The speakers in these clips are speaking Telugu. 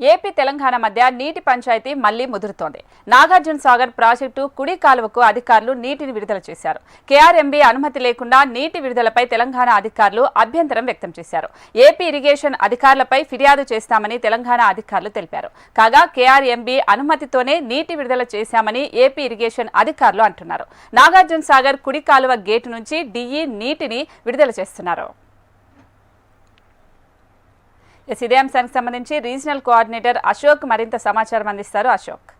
ఏపీ తెలంగాణ మధ్య నీటి పంచాయతీ మళ్ళీ ముదురుతోంది. నాగార్జున సాగర్ ప్రాజెక్టు కుడి కాలువకు అధికారులు నీటిని విడుదల చేశారు. కేఆర్ఎంబీ అనుమతి లేకుండా నీటి విడుదలపై తెలంగాణ అధికారులు అభ్యంతరం వ్యక్తం చేశారు. ఏపీ ఇరిగేషన్ అధికారులపై ఫిర్యాదు చేస్తామని తెలంగాణ అధికారులు తెలిపారు. కాగా కేఆర్ఎంబీ అనుమతితోనే నీటి విడుదల చేశామని ఏపీ ఇరిగేషన్ అధికారులు అంటున్నారు. నాగార్జున సాగర్ కుడి కాలువ గేటు నుంచి డిఈ నీటిని విడుదల చేస్తున్నారు. ఎస్ ఇదే అంశానికి సంబంధించి రీజనల్ కోఆర్డినేటర్ అశోక్ మరింత సమాచారం అందిస్తారు. అశోక్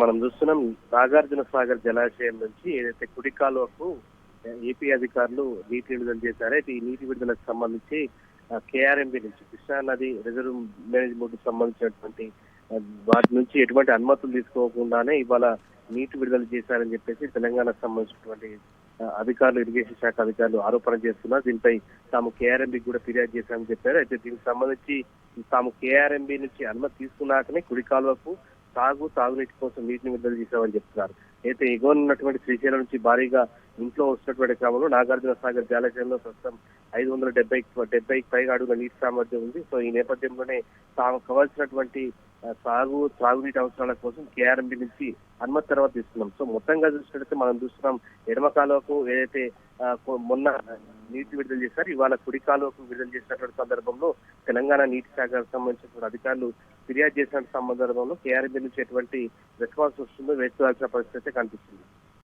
మనం చూస్తున్నాం నాగార్జున సాగర్ జలాశయం నుంచి ఏదైతే కుడి కాలువకు ఏపీ అధికారులు నీటి విడుదల చేశారో ఈ నీటి విడుదలకు సంబంధించి కేఆర్ఎంబి నుంచి కృష్ణా నది రిజర్వ్ మేనేజ్మెంట్ సంబంధించినటువంటి వాటి నుంచి ఎటువంటి అనుమతులు తీసుకోకుండానే ఇవాళ నీటి విడుదల చేశారని చెప్పేసి తెలంగాణకు సంబంధించినటువంటి అధికారులు ఇరిగేషన్ శాఖ అధికారులు ఆరోపణ చేస్తున్నారు. దీనిపై తాము కేఆర్ఎంబి కూడా ఫిర్యాదు చేశామని చెప్పారు. అయితే దీనికి సంబంధించి తాము కేఆర్ఎంబి నుంచి అనుమతి తీసుకున్నాకనే కుడి కాలువకు తాగు తాగునీటి కోసం నీటిని విడుదల చేశామని చెప్తున్నారు. అయితే ఎగువన ఉన్నటువంటి శ్రీశైలం నుంచి భారీగా ఇంట్లో వస్తున్నటువంటి క్రమంలో నాగార్జున సాగర్ జలాశయంలో ప్రస్తుతం ఐదు వందల డెబ్బై డెబ్బైకి పైగా అడుగుల నీటి సామర్థ్యం ఉంది. సో ఈ నేపథ్యంలోనే తాము కావాల్సినటువంటి సాగు త్రాగునీటి అవసరాల కోసం కేఆర్ఎంబి నుంచి అనుమతి తర్వాత తీసుకున్నాం. సో మొత్తంగా చూసినట్లయితే మనం చూస్తున్నాం ఎడమ కాలువకు ఏదైతే మొన్న నీటి విడుదల చేశారు ఇవాళ కుడి కాలువకు విడుదల చేసినటువంటి సందర్భంలో తెలంగాణ నీటి శాఖకు సంబంధించిన అధికారులు ఫిర్యాదు చేసిన సందర్భంలో కేఆర్ఎంబి నుంచి ఎటువంటి రెస్పాన్స్ వస్తుందో వేసుకోవాల్సిన పరిస్థితి కనిపిస్తుంది.